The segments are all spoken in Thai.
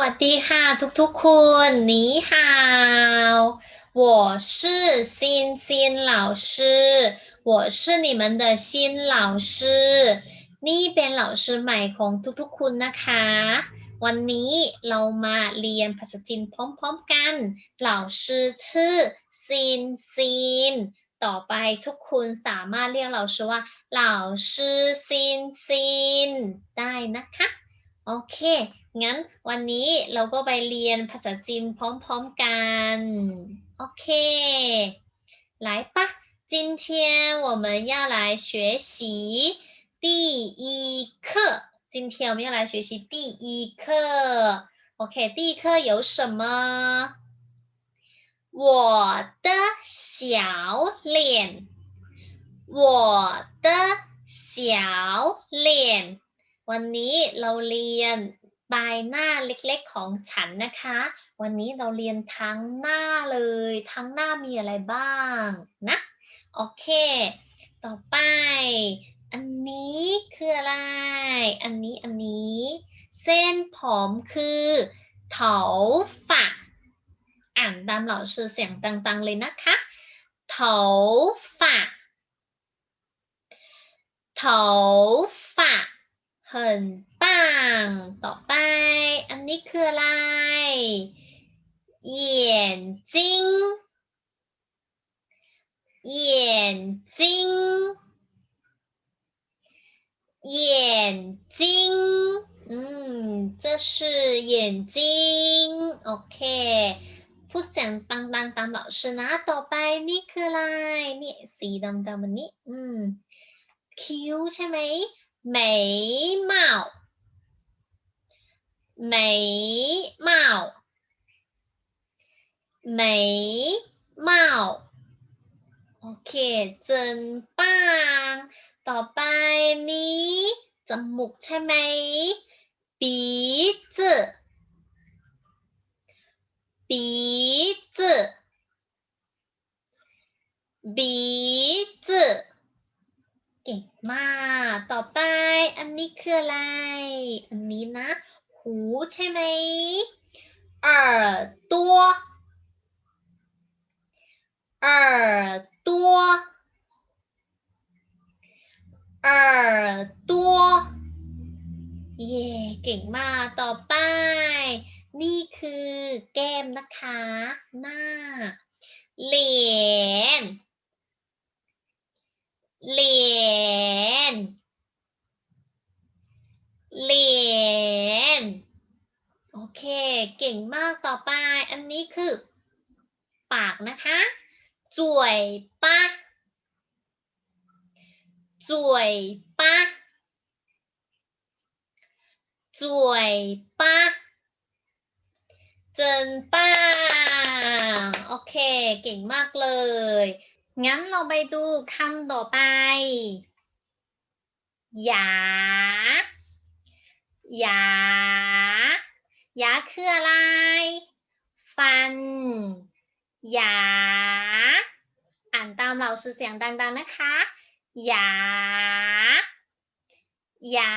วัสดีค่ะทุกๆคน你好我是欣欣老师我是你们的新老师นี่เป็นเหล่าชื่อใหม่ของทุกๆคุณนะคะ วันนี้เรามาเรียนภาษาจีนพร้อมๆกันเหล่าชื่อชื่อซินซิน ต่อไปทุกคุณสามารถเรียกเราชื่อว่าเหล่าชื่อซินซิน ได้นะคะ โอเค งั้นวันนี้เราก็ไปเรียนภาษาจีนพร้อมๆกัน โอเค 来吧，今天我们要来学习第一课。今天我们要来学习第一课。OK，第一课有什么？我的小脸，我的小脸。 วันนี้เราเรียนใบหน้าเล็กๆของฉันนะคะ วันนี้เราเรียนทั้งหน้าเลย ทั้งหน้ามีอะไรบ้างนะ โอเค ต่อไป อันนี้คืออะไร อันนี้อันนี้ เส้นผมคือเถาฝะอ่านตามเหล่าชื่อเสียงตังๆเลยนะคะเถาฝะเถาฝะ 很棒ต่อไป อันนี้คืออะไร 眼睛眼睛眼睛嗯这是眼睛โอเคพูดเสียงดังๆตามเหล่าชื่อนะ ต่อไปนี่คืออะไรนี่สีดำๆอันนี้ อืม คิ้วใช่ไหม 眉毛，眉毛，眉毛โอเคเจินปังต่อไปนี้จมูกใช่ไหม鼻子鼻子鼻子 เก่งมาก ต่อไป อันนี้คืออะไร อันนี้นะ หูใช่ไหม耳朵耳朵耳朵เย่เก่งมาก ต่อไป นี่คือแก้มนะคะ หน้า เหรียญ เหรียญโอเค เก่งมากต่อไป อันนี้คือ ปากนะคะจ่วยปะจ่วยปะจ่วยปะเจินป้างโอเค เก่งมากเลย งั้นเราไปดูคำต่อไปหยา หยาหยาคืออะไร ฟันหยาอ่านตามเราชื่อเสียงดัง ๆ นะคะหยาหยา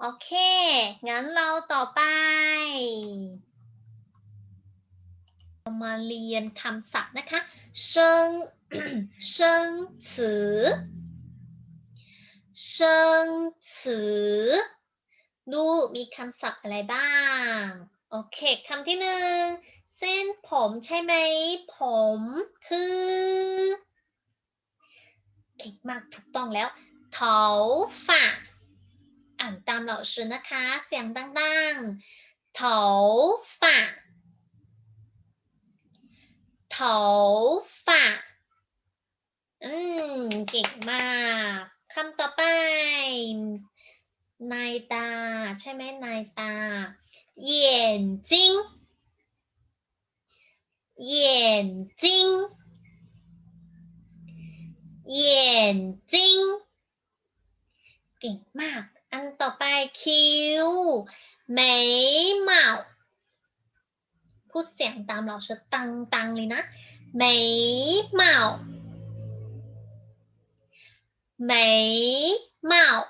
โอเค งั้นเราต่อไป มาเรียนคำศัพท์นะคะ เชิงเชิงสือ เชิงสือ ดูมีคำศัพท์อะไรบ้าง โอเคคำที่หนึ่งเส้นผมใช่ไหม ผมคือเก่งมากถูกต้องแล้วเถาฝะอ่านตามเหล่าชื่อนะคะ เสียงดังๆเถาฝะเถาฝะอืม เก่งมาก คำต่อไป นายตา ใช่ไหมนายตา眼睛眼睛眼睛เก่งมาก อันต่อไปคิ้ว眉毛พูดเสียงตามเราจะตังตังเลยนะ眉毛 眉毛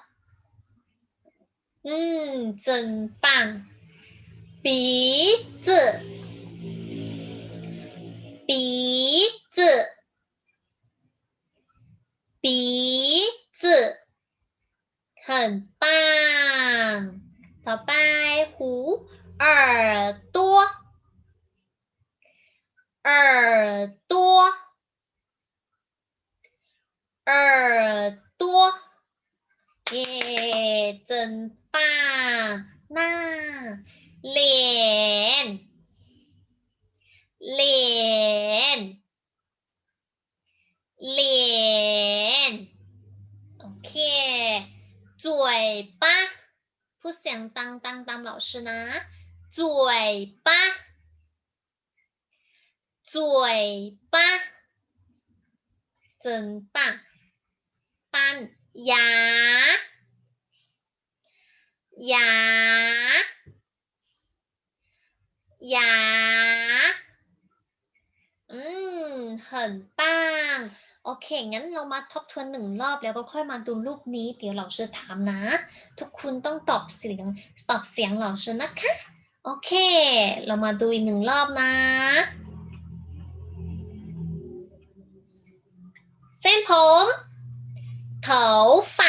嗯，真棒，鼻子。鼻子。鼻子。很棒。小白狐耳朵。耳朵。耳。多耶真棒那脸脸脸。Ok 嘴巴不想当当当老师呢嘴巴嘴巴真棒。 ยายายาอืม很棒โอเค งั้นเรามาทบทวนหนึ่งรอบแล้วก็ค่อยมาดูรูปนี้ เดี๋ยวเราจะถามนะ ทุกคุณต้องตอบเสียง ตอบเสียงเราชนะคะ โอเค เรามาดูอีกหนึ่งรอบนะ เส้นผม 头发。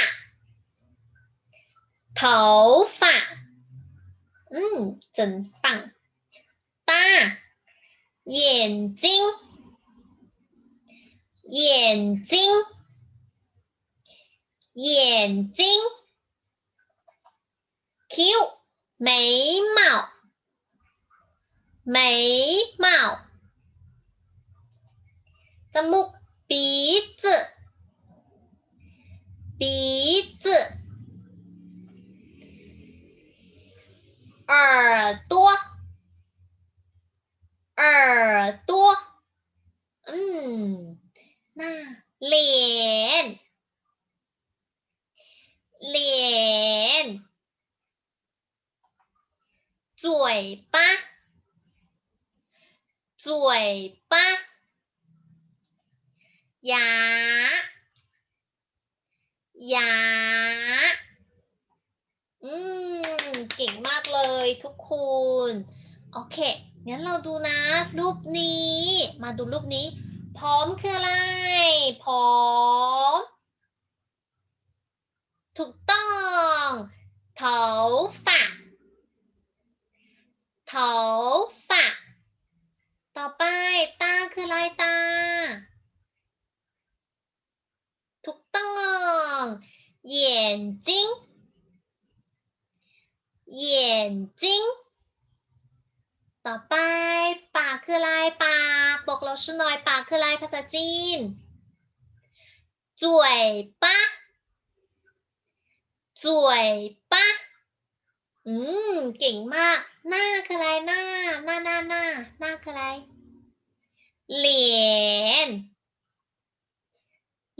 头发，嗯，真棒。大眼睛。眼睛。眼睛，Q。眉毛。眉毛。在摸鼻子。鼻子耳朵耳朵嗯那脸脸嘴巴嘴巴牙。 ยา อืม เก่งมากเลยทุกคน โอเค งั้นเราดูนะ รูปนี้ มาดูรูปนี้ พร้อมคืออะไร พร้อม ถูกต้องเถาฝะเถาฝะต่อไป ตาคืออะไรตา 眼睛眼睛ต่อไป ปากคืออะไรปากบอกเราชื่อหน่อยปากคืออะไรภาษาจีน嘴巴嘴巴อืม เก่งมาก หน้าคืออะไรหน้า หน้าหน้าหน้าหน้าคืออะไรเหรียญ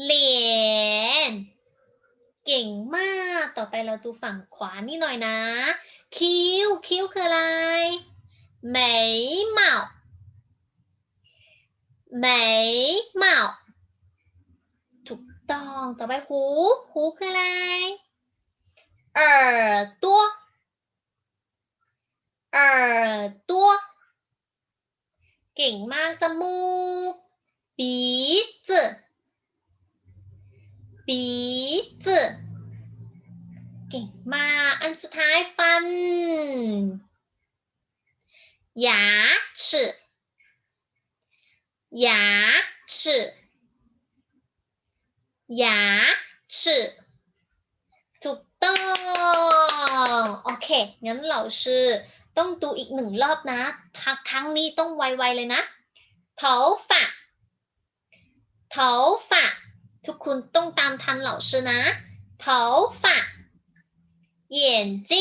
เหรียญ เก่งมาก ต่อไปเราดูฝั่งขวานี่หน่อยนะ คิ้ว คิ้วคืออะไร眉毛眉毛ถูกต้อง ต่อไปหู หูคืออะไร耳朵耳朵เก่งมาก จมูก鼻子 鼻子เก่งมาก อันสุดท้ายฟัน 牙齿牙齿牙齿ถูกต้อง โอเค งั้นเราชื่อต้องดูอีกหนึ่งรอบนะทักครั้งนี้ต้องไวๆเลยนะ头发头发 ทุกคุณต้องตามทันเหล่าชื่อนะ头发眼睛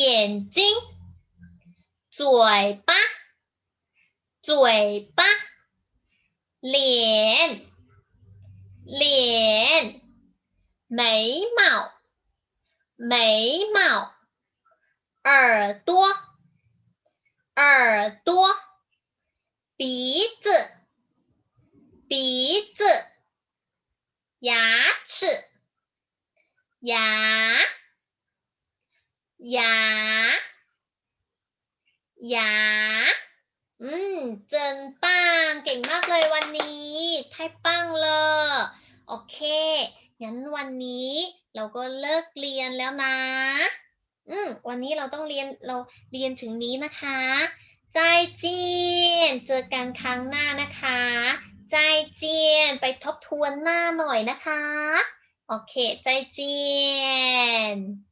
眼睛嘴巴，嘴巴，脸，脸，眉毛，眉毛，耳朵，耳朵，鼻子，鼻子， 牙齿，牙，牙。 หยา อืม เจินปังเก่งมากเลยวันนี้ไทยปังเลย โอเค งั้นวันนี้เราก็เลิกเรียนแล้วนะ อืม วันนี้เราต้องเรียนเราเรียนถึงนี้นะคะใจเจียน เจอกันครั้งหน้านะคะ ใจเจียนไปทบทวนหน้าหน่อยนะคะ โอเค ใจเจียน